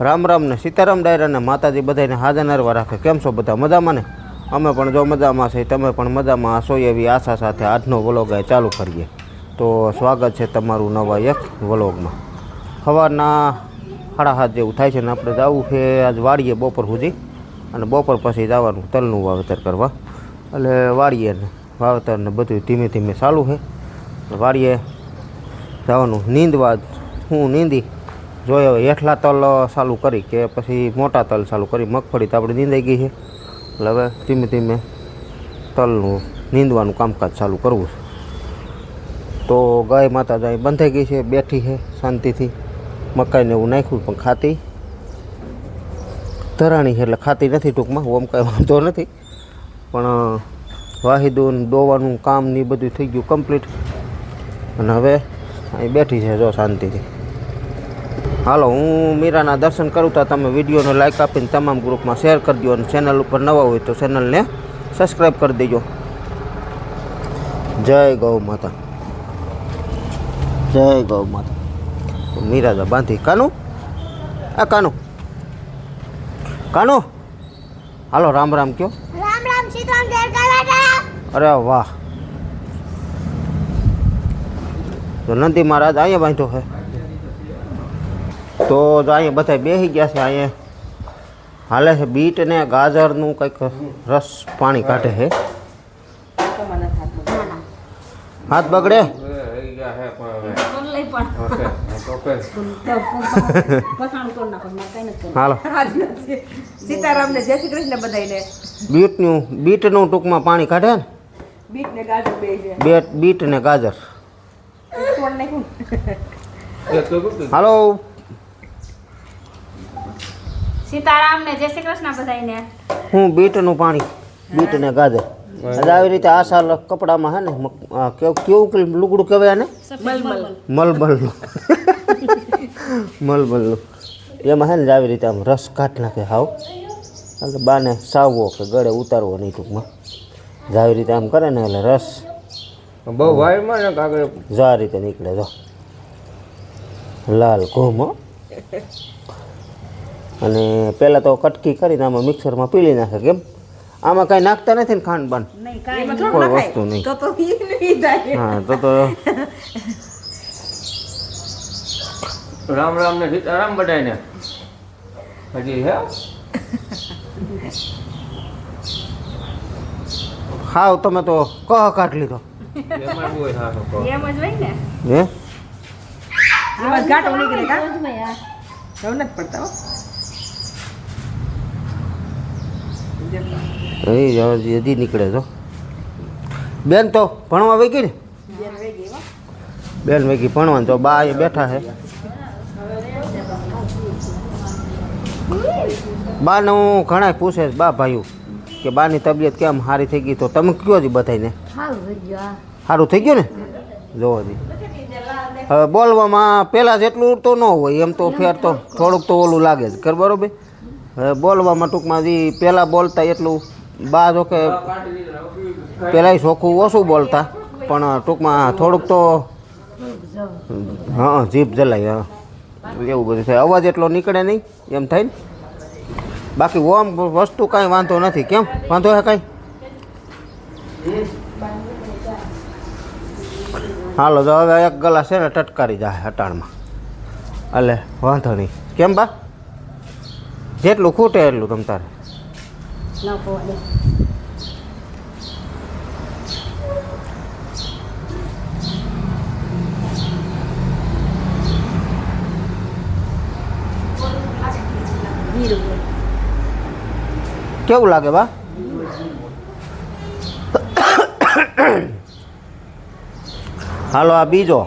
રામ રામ ને સીતારામ ડાયરા ને માતાજી બધાને હાજર નરવા રાખે. કેમ છો બધા? મજામાં ને? અમે પણ જો મજામાં છે તમે પણ મજામાં હશો એવી આશા સાથે આજનો વલોગ ચાલુ કરીએ. તો સ્વાગત છે તમારું નવા એક વલોગમાં. સવારના સાડા હાથ જેવું થાય છે ને આપણે જવું છે આજ વાડીએ બપોર સુધી અને બપોર પછી જવાનું તલનું વાવેતર કરવા. એટલે વાળીએ ને વાવેતર ને બધું ધીમે ધીમે ચાલુ છે. વાડીએ જવાનું, નીંદવા હું નીંદી હવે હેઠલા તલ ચાલુ કરી કે પછી મોટા તલ ચાલુ કરી. મગફળી તો આપણે નીંદાઈ ગઈ છે. એટલે હવે ધીમે ધીમે તલનું, નીંદવાનું કામકાજ ચાલુ કરવું છે. તો ગાય માતા જાય બંધાઈ ગઈ છે, બેઠી છે શાંતિથી. મકાઈને એવું નાખ્યું પણ ખાતી. ધરાણી છે એટલે ખાતી નથી ટૂંકમાં, ઓમ કાંઈ વાંધો નથી. પણ વાહિદુન દોવાનું કામ ને બધું થઈ ગયું કમ્પ્લીટ અને હવે અહીં બેઠી છે જો શાંતિથી. હાલો હું મીરાના દર્શન કરું તો તમે વિડીયોને લાઇક આપીને તમામ ગ્રુપમાં શેર કરી દો અને ચેનલ ઉપર નવા હોય તો ચેનલને સબસ્ક્રાઈબ કરી દેજો. જય ગૌ માતા. જય ગૌ માતા. મીરાજા બાંધી. કાનું? આ કાનું. કાનું? હાલો રામ રામ કયો. રામ રામ અરે વાહ. તો નંદી મહારાજ અહીંયા બાંધ્યો છે તો જો અહીંયા બધા બેસી ગયા છે અહીંયા હાલે છે બીટ ને ગાજરનું કંઈક રસ પાણી કાઢે છે. હાથ બગડે? હાલો. સીતારામ ને જય શ્રી કૃષ્ણ બધાને બીટનું બીટનું ટૂંકમાં પાણી કાઢે ને? બીટ ને ગાજર બે છે. બેટ બીટ ને ગાજર તોડ નાખ્યું? હાલો. સીતારામ ને જય શ્રી કૃષ્ણ બધાને હું બીટનું પાણી બીટ ને ગાજર આવી રીતે આ સાલ કપડામાં હે ને આ કેવું કેવું કે લુગડું કહેવાય ને મલમલ. મલબલનું મલબલનું એમાં હે ને આવી રીતે આમ રસ કાઢ નાખે હાવ. એટલે બાને સાવવો કે ગળે ઉતારવો નહીં ટૂંકમાં. જો આવી રીતે આમ કરે ને એટલે રસ. બહુ વાયરમાં ને કાગળ. જો આ રીતે નીકળે જો. લાલ ઘૂમ હો. અને પહેલાં તો કટકી કરીને આમાં મિક્સરમાં પીલી નાખે કેમ? આમાં કાંઈ નાખતા નથી ને ખાંડ બન કોઈ વસ્તુ નહીં. હા તો તો રામ રામ ને સીતારામ બધાને હજી હે? હાવ તમે તો કહ કાઢ લીધો. એમાં બહુ સારો કહો. એમ જ હોય ને. હે? એમાં ઘાટો નીકળે કા? હવે નથી પડતા એ હજી નીકળે તો. બેન તો ભણવા વહી ને? બેન ગઈ ભણવાનું, તો બા એ બેઠા છે. બાને હું ઘણા પૂછે બા ભાઈઓ, કે બાની તબિયત કેમ સારી થઈ ગઈ? તો તમે કયો જ બધાને સારું થઈ ગયું ને? જોવો જી. હવે બોલવામાં પહેલાં જેટલું તો ન હોય, એમ તો ફેર તો થોડુંક તો ઓલું લાગે જ. કર બરોબર? હવે બોલવામાં ટૂંકમાં જે પહેલાં બોલતા એટલું બા જો કે પહેલાંય ચોખ્ખું ઓછું બોલતા, પણ ટૂંકમાં થોડુંક તો હા, જીભ જલાય, હા. એવું બધું થાય. અવાજ એટલો નીકળે નહીં, એમ થાય ને. બાકી ઓમ વસ્તુ કાંઈ વાંધો નથી. કેમ? વાંધો હે કાંઈ? હાલો તો હવે એક ગલાસ છે ને ટટકારી જાય હટાણમાં. એટલે વાંધો નહીં. કેમ બા? જેટલું ખૂટે એટલું તમ તારે. કેવું લાગે બા હાલો આ બીજો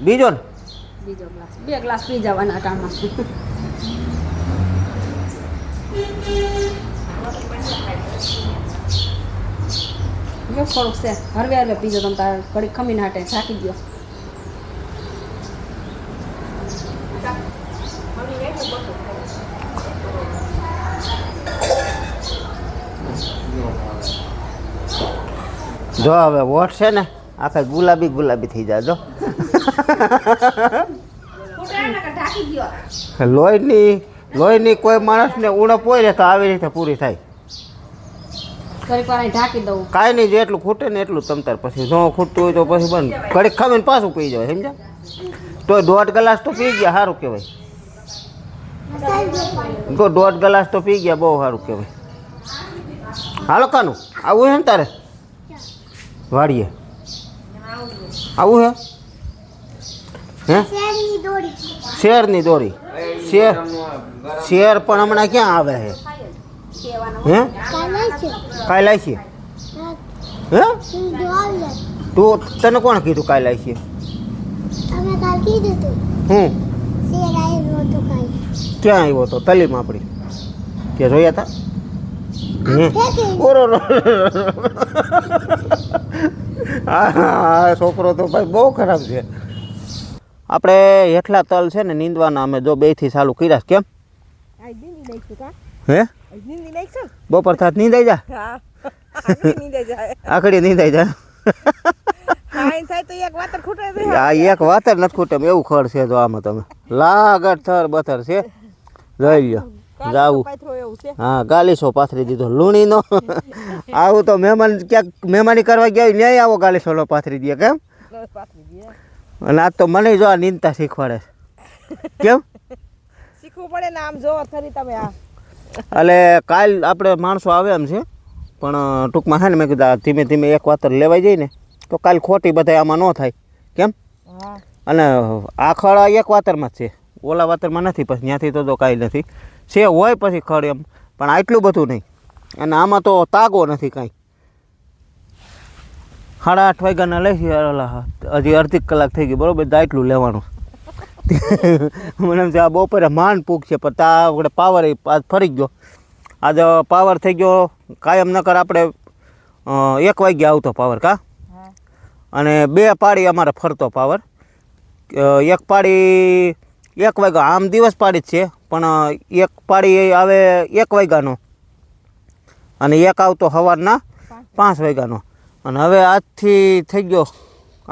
બીજો ને બીજો ગ્લાસ બે ગ્લાસ પી જવાના અટાણમાં જો થોડુંક છે. હરવે હરવે પીજો તમે તારે ઘડી ખમીને હાટે થાકી ગયો જો હવે વોટ છે ને આખા ગુલાબી ગુલાબી થઈ જાય જો. લોહીની લોહીની કોઈ માણસને ઉણપ હોય ને તો આવી રીતે પૂરી થાય. ઘડીક કાંઈ નહીં જેટલું ખૂટે ને એટલું તમતાર પછી જો ખૂટતું હોય તો પછી બંધ. ઘડીક ખાવીને પાછું પી જાય સમજા તો દોઢ ગ્લાસ તો પી ગયા, સારું કહેવાય. તો દોઢ ગ્લાસ તો પી ગયા, બહુ સારું કહેવાય. હાલો, કાનું, આવું છે ને તારે? વાડીએ. આવું હે? હે? શેરની દોરી? શેર શેર પણ હમણાં ક્યાં આવે છે? હે? કાંઈ લાવી હે? તું તને કોણ કીધું કાલે લાવી છે કાલ હું? કાલ ક્યાં આવ્યો હતો તલીમ આપણી. કે જોયા હતા ઓરો હા છોકરો તો ભાઈ બહુ ખરાબ છે. આપણે હેઠલા તલ છે ને નીંદવાના અમે જો બેથી ચાલુ કર્યા કેમ? હે? બપોર થાત નીંદાઈ જા. આખડી નીંદાઈ જા. એક વાતર નથી ખૂટે એવું ખડ છે જો આમાં તમે. લાગટ થર બથર છે. જોઈ લ્યો જાવું. હા ગાલીસો પાથરી દીધો લૂણીનો. આવું તો મહેમાન ક્યાંક મહેમાની કરવા ગયા હોય ન્યાય આવો ગાલીસોનો પાથરી દે કેમ? અને આજ તો મને જો આ નીંદતા શીખવાડે કેમ? શીખવું પડે ને આમ જોવો ફરી તમે આ. એટલે કાલ આપણે માણસો આવે એમ છે. પણ ટૂંકમાં છે ને મેં કીધું ધીમે ધીમે એક વાતર લેવાઈ જાય ને તો કાલ ખોટી બધા આમાં ન થાય. કેમ? અને આ ખડ આ એક વાતરમાં જ છે. ઓલા વાતરમાં નથી પછી ત્યાંથી તો તો કાંઈ નથી. છે હોય પછી ખડ એમ પણ આટલું બધું નહીં. અને આમાં તો તાગો નથી કાંઈ. સાડા આઠ વાગ્યાના લઈ હજી અડધી કલાક થઈ ગઈ બરોબર? તો આટલું લેવાનું. મને એમ છે આ બપોરે માન પૂક છે પણ તા આપણે પાવર આજ ફરી ગયો. આજ પાવર થઈ ગયો કાયમ નકર આપણે એક વાગ્યે આવતો પાવર કા? અને બે પાડી અમારે ફરતો પાવર એક પાડી એક વાગ્યા આમ દિવસ પાડી જ છે પણ એક પાડી આવે એક વાગ્યાનો. અને એક આવતો સવારના પાંચ વાગ્યાનો. અને હવે આજથી થઈ ગયો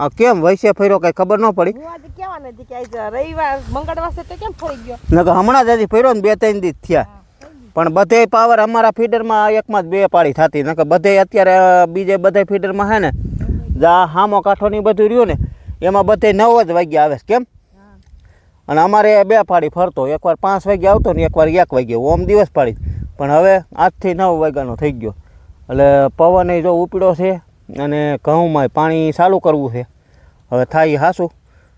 આ કેમ વૈસે ફર્યો કાંઈ ખબર ન પડી? હું આજે કહેવાની હતી કે આજ રવિવાર મંગળવાર છે તો કેમ ફરી ગયો? નકર હમણાં જ હજી ફર્યો ને બે ત્રણ દિવસ થયા. પણ બધે પાવર અમારા ફીડરમાં એકમાં જ બે પાડી થતી. નકર બધે અત્યારે બીજે બધે ફીડરમાં હે ને જા હામો કાંઠોની બધું રહ્યું ને એમાં બધે નવ જ વાગ્યા આવે કેમ? અને અમારે બે પાડી ફરતો. એકવાર પાંચ વાગે આવતો ને એકવાર એક વાગે. ઓમ દિવસ પાડી પણ હવે આજથી નવ વાગ્યાનો થઈ ગયો. એટલે પવન જો ઉપડ્યો છે અને ઘઉંમાં પાણી ચાલુ કરવું છે. હવે થાય હાસું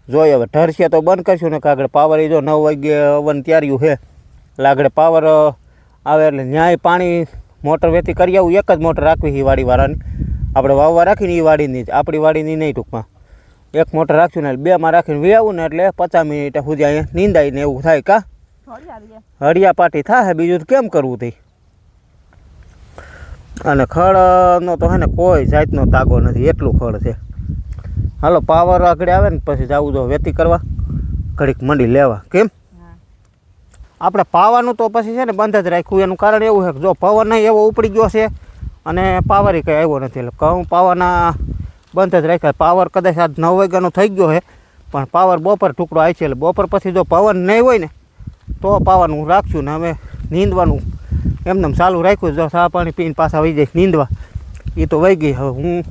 જોઈએ હવે ઢરશે તો બંધ કરશું ને કે આગળ પાવર એ જો નવ વાગે અવન ત્યાર્યું છે એટલે આગળ પાવર આવે એટલે ન્યાય પાણી મોટર વેતી કરી આવું એક જ મોટર રાખવી છે વાડીવાળાની. આપણે વાવવા રાખીને એ વાડીની આપણી વાડીની નહીં ટૂંકમાં. એક મોટર રાખશું ને એટલે બેમાં રાખીને વી ને એટલે પચાસ મિનિટ સુધી અહીંયા નીંદાય ને એવું થાય કા? હળિયા પાટી થાય બીજું તો કેમ કરવું તે? અને ખડનો તો હે ને કોઈ જાતનો તાગો નથી એટલું ખડ છે. હાલો પાવર આગળ આવે ને પછી જવું જો વેતી કરવા ઘડીક મંડી લેવા. કેમ? આપણે પાવાનું તો પછી છે ને બંધ જ રાખ્યું એનું કારણ એવું છે કે જો પવન નહીં એવો ઉપડી ગયો છે અને પાવર કંઈ આવ્યો નથી. એટલે ઘઉં પાવાના બંધ જ રાખ્યા. પાવર કદાચ આજ નવ વાગ્યાનો થઈ ગયો છે પણ પાવર બપોર ટુકડો આવી છે. એટલે બપોર પછી જો પવન નહીં હોય ને તો પાવાનું રાખશું ને. અમે નીંદવાનું એમને એમ ચાલુ રાખ્યું જો ચા પાણી પીને પાછા વહી જાય નીંદવા. એ તો વહી ગઈ. હવે હું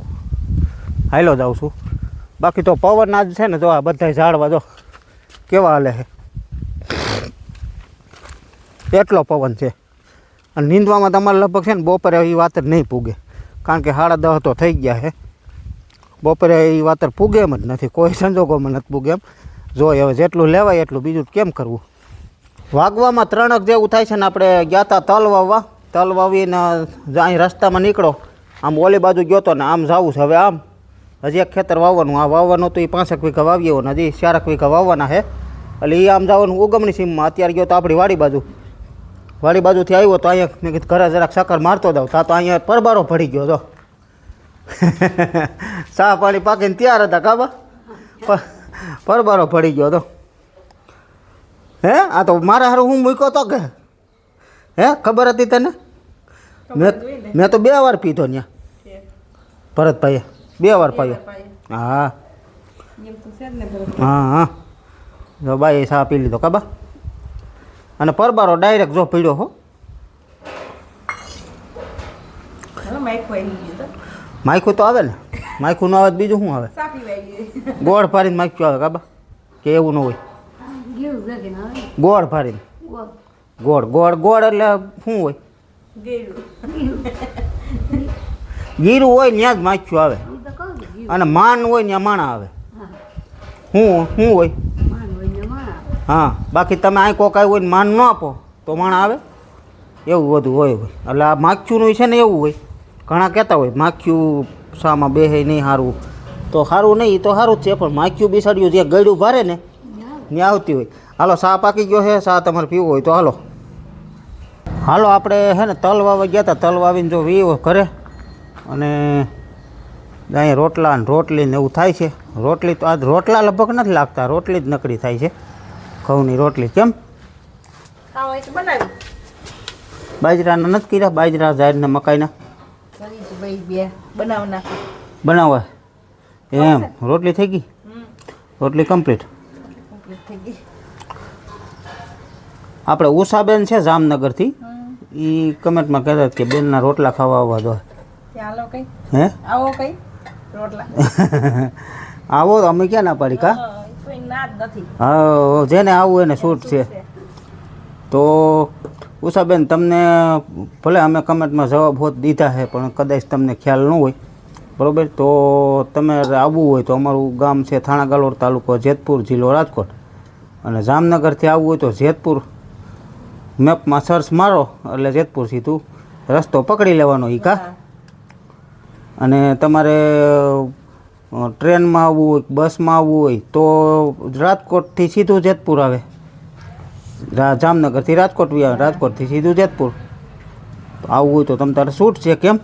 હાલો જાઉં છું. બાકી તો પવન આજ છે ને જો આ બધા ઝાડવા જો કેવા હાલે છે. એટલો પવન છે. અને નીંદવામાં તમારે લગભગ છે ને બપોરે એ વાત નહીં પૂગે. કારણ કે સાડા દહ તો થઈ ગયા છે. બપોરે એ વાત પૂગે એમ જ નથી. કોઈ સંજોગોમાં નથી પૂગે એમ. જો હવે જેટલું લેવાય એટલું બીજું કેમ કરવું? વાગવામાં ત્રણક જેવું થાય છે ને આપણે ગયા હતા તલ વાવવા તલ વાવીને અહીં રસ્તામાં નીકળો. આમ ઓલી બાજુ ગયો તો ને આમ જવું છે. હવે આમ હજી એક ખેતર વાવવાનું. આ વાવવાનું તો એ પાંસઠ વીઘા વાવીએ ને હજી ચારક વીઘા વાવવાના છે. એટલે એ આમ જવાનું ઉગમણી સીમમાં. અત્યારે ગયો તો આપણી વાડી બાજુ. વાડી બાજુથી આવ્યો તો અહીંયા મેં કીધું, ઘરે જરાક સાકર મારતો જાઉં. તા તો અહીંયા પરબારો પડી ગયો તો ચા પાણી પાકીને તૈયાર હતા કાબા પરબારો પડી ગયો તો હે? આ તો મારા હારું હું મૂક્યો તો કે? હે? ખબર હતી તને? મેં મેં તો બે વાર પીધો ત્યાં ભરતભાઈએ. બે વાર પાયો. હા. હા હા. જો બાઈ સા પી લીધો કાબા અને પરબારો ડાયરેક્ટ જો પીડ્યો હો. માયખું તો. આવે ને. માયખું ન આવે બીજું શું આવે? ગોળ ફારીને માખ્યું આવે કાબા કે એવું ન હોય. ગોળ ફાડીને ગોળ. ગોળ. ગોળ એટલે શું હોય? ગીરું. હોય ત્યાં જ માખ્યું આવે. અને માન હોય ત્યાં માણા આવે. શું શું હોય. હા બાકી તમે આ કોક આવ્યું હોય ને માન ન આપો તો માણા આવે. એવું બધું હોય હોય. એટલે આ માખ્યુંનું છે ને એવું હોય. ઘણા કહેતા હોય માખ્યું શામાં બેહે નહીં સારું તો સારું નહીં તો સારું જ છે પણ માખ્યું બિસાડ્યું જે ગળ્યું ભારે ને ત્યાં આવતી હોય. હાલો સા પાકી ગયો છે સા તમારે પીવો હોય તો હાલો. હાલો આપણે હે ને તલ વાવવા ગયા હતા તલ વાવીને જો વીવો ઘરે. અને અહીંયા રોટલા ને રોટલી ને એવું થાય છે. રોટલી તો આજ રોટલા લગભગ નથી લાગતા રોટલી જ નકડી થાય છે. ઘઉંની રોટલી કેમ? બાજરાના નથી કર્યા બાજરા જાહેરના મકાઈના. કરી બનાવવા. એમ રોટલી? થઈ ગઈ? રોટલી કમ્પ્લીટ. આપણે ઉષાબેન છે જામનગરથી. એ કમેન્ટમાં કહેતા હતા કે બેનના રોટલા ખાવા આવવા દો. કઈ? હે? આવો કઈ? રોટલા. આવો તો અમે ક્યાં ના પાડી કા? હા જેને આવું એને શૂટ છે. તો ઉષાબેન તમને ભલે અમે કમેન્ટમાં જવાબ હોત દીધા છે પણ કદાચ તમને ખ્યાલ ન હોય. બરોબર? તો તમે આવવું હોય તો અમારું ગામ છે થાણા ગાલોડ તાલુકો જેતપુર જિલ્લો રાજકોટ. અને જામનગરથી આવવું હોય તો જેતપુર. મેપમાં સર્ચ મારો એટલે જેતપુર સીધું રસ્તો પકડી લેવાનો ઈ કા. અને તમારે ટ્રેનમાં આવવું હોય બસમાં આવવું હોય તો રાજકોટથી સીધું જેતપુર આવે. જામનગરથી રાજકોટ બી આવે રાજકોટથી સીધું જેતપુર. આવવું હોય તો તમે તારે શૂટ છે કેમ?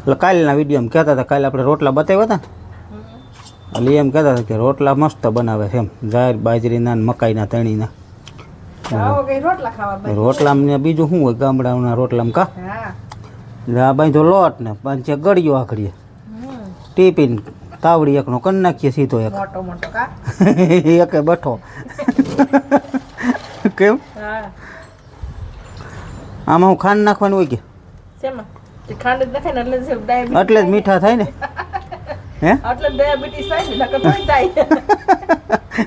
એટલે કાલના વિડીયોમાં કહેતા હતા કાલે આપણે રોટલા બતાવ્યા હતા ને? એટલે એમ કહેતા હતા કે રોટલા મસ્ત બનાવે છે એમ. જાહેર બાજરીના ને મકાઈના તણીના. રોટલા ને બીજું શું હોય ગામડાના રોટલામાં કા? આ બાંધો લોટ ને પાંચે ગળ્યો આખડીએ. ટીપીન તાવડી એકનો કરી નાખીએ સીધો એક. એકે બઠો. કેમ? આમાં હું ખાંડ નાખવાનું હોય કે? એટલે જ મીઠા થાય ને. હે? એટલે ડાયાબિટીસ થાય ને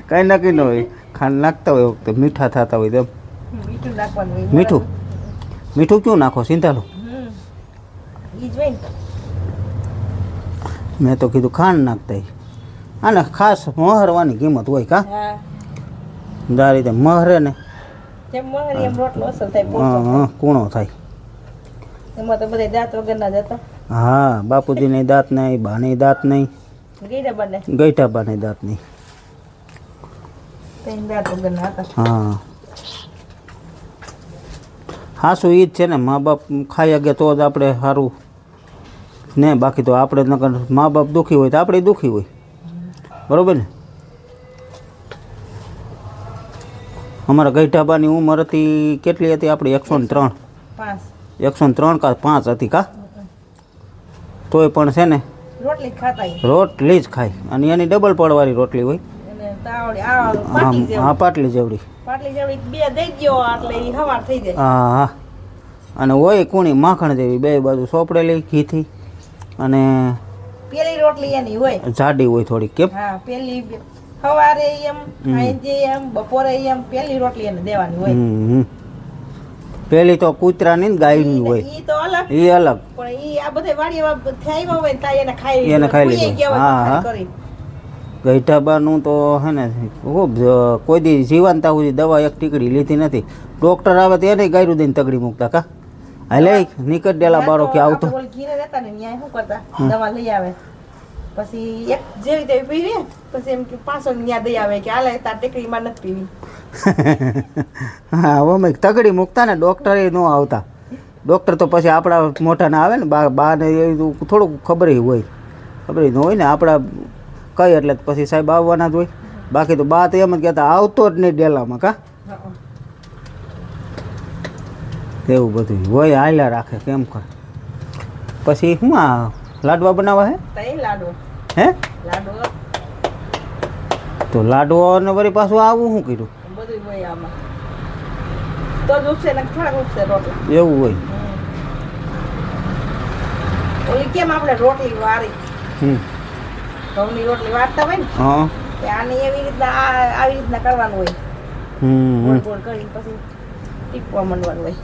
કાંઈ નક્કી ન હોય. ખાંડ નાખતા હોય વખતે મીઠા થતા હોય તેમ મીઠું નાખવાનું મીઠું? મીઠું ક્યું નાખો? ને. મેં તો કીધું ખાંડ નાખતા. આને ખાસ મહરવાની કિંમત હોય કા? દારી રીતે મહરે ને. કૂણો થાય. એમાં તો બધા દાંત વગરના જતા હા બાપુજીની દાંત નહીં બાની દાંત નહીં. ગઈડા બને? ગઈઠા બાની દાંત નહીં. તો દાંત વગરના હતા. હા. હાસું ઈ જ છે ને મા બાપ ખાઈ શકે તો જ આપણે સારું ને બાકી તો આપણે નકર મા બાપ દુઃખી હોય તો આપણે દુઃખી હોય. બરોબર ને? અમારા ગઈઢાબાની ઉંમર હતી કેટલી હતી? આપણી એકસો ને ત્રણ. પાંચ. એકસો ત્રણ કા પાંચ હતી કા? તોય પણ છે ને રોટલી જ ખાતા રોટલી જ ખાય. અને એની ડબલ પડવાળી રોટલી હોય. હા પાટલી જેવડી. હા હા અને હોય કુણી માખણ જેવી બે બાજુ સોપડેલી ઘીથી અને પેલી રોટલી એની હોય. જાડી હોય થોડી કેમ? હા પેલી સવારે એમ સાંજે એમ બપોરે એમ પેલી રોટલી એને દેવાની હોય. પેલી તો કૂતરાની ને ગાયની હોય. એ અલગ. પણ ઈ આ બધા વાડીમાં થયા હોય ને એને ખાઈ એને ખાઈ. હા, હા. ગઈઠાબાનું તો હે ને ખૂબ કોઈ દી જીવનતા સુધી દવા એક ટીકડી લીધી નથી. ડૉક્ટર આવે તો એને ગાયરું દઈને તગડી મૂકતા કા? હાલે નીકળ ડેલા બારો કે આવતો. આપણે રહેતા ને ન્યાય શું કરતા? દવા લઈ આવે. પછી એક જેવી તેવી પીવી પછી એમ કે પાછો ન્યા દઈ આવે કે હાલે તાર ટેકરીમાં નથી પીવી. હા ઓમે તગડી મૂકતા ને ડોક્ટરે ન આવતા. ડૉક્ટર તો પછી આપણા મોટાના આવે ને બા બાને એ થોડુંક ખબર હોય. ખબર ન હોય ને આપણા કઈ એટલે પછી સાહેબ આવવાના જ હોય. બાકી તો બા તો એમ જ કહેતા આવતો જ નહીં ડેલામાં કા? એવું બધું હોય હાલ્યા રાખે કેમ કર? પછી શું આ લાડવા બનાવવા હે? તઈ લાડુ. હે? તો લાડવો ને વળી પાછું આવું શું કર્યું? બધું હોય આમાં. તો જ ને થોડાક ઉગશે રોટલા. એવું હોય. ઓલી કેમ આપણે રોટલી વારી હમ. ઘઉંની રોટલી વારતા હોય ને હા. તે આની એવી રીતના આવી રીતના કરવાનું હોય. હમ. ગોળ ગોળ કરીને પછી ટીપવા માંડવાનું હોય.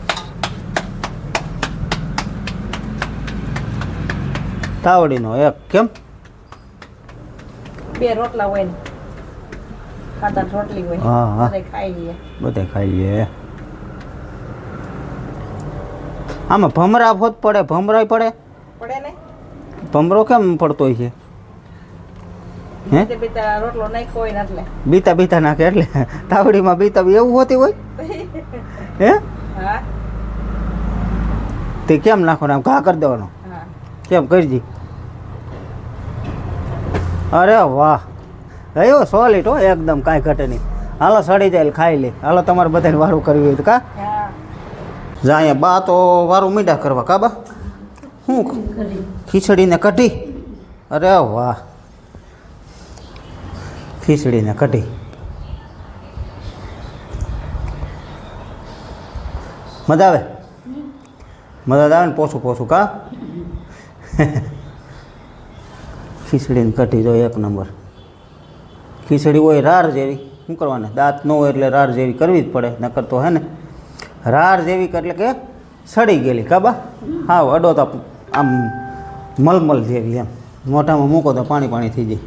તાવડીનો એક કેમ? બે રોટલા હોય ને ખાતા રોટલી હોય હા, હા. બધાય ખાઈ લઈએ. બધા ખાઈ લઈએ. આમાં ભમરા હોત પડે ભમરાય પડે? પડે ને? ભમરો કેમ પડતો છે? હે? બીતા બીતા નાખે એટલે? તાવડીમાં બીતા એવું હોતી હોય? હે? હા. તે કેમ નાખો આમ ઘા કરી દેવાનો? કેમ કરજી? અરે વાહ. રહ્યો સોલિડ હો એકદમ કાંઈ ઘટે નહીં. હાલો સડી જાય ખાઈ લે. હાલો તમારે બધાને વારું કરવી હોય તો કા? જાય બા તો વારું મીઠા કરવા કા બા? શું ખીચડીને કઢી. અરે વાહ. ખીચડીને કઢી. મજા આવે? મજા આવે ને પોસું પોસું કા? ખીચડીને કઢી જો એક નંબર. ખીચડી હોય રાર જેવી, શું કરવાને? દાંત ન હોય એટલે રાર જેવી કરવી જ પડે, નકર તો હે ને, રાર જેવી એટલે કે સડી ગયેલી કાબા હા અડો તો આમ મલમલ જેવી એમ. મોઢામાં મૂકો તો પાણી પાણી થઈ જાય.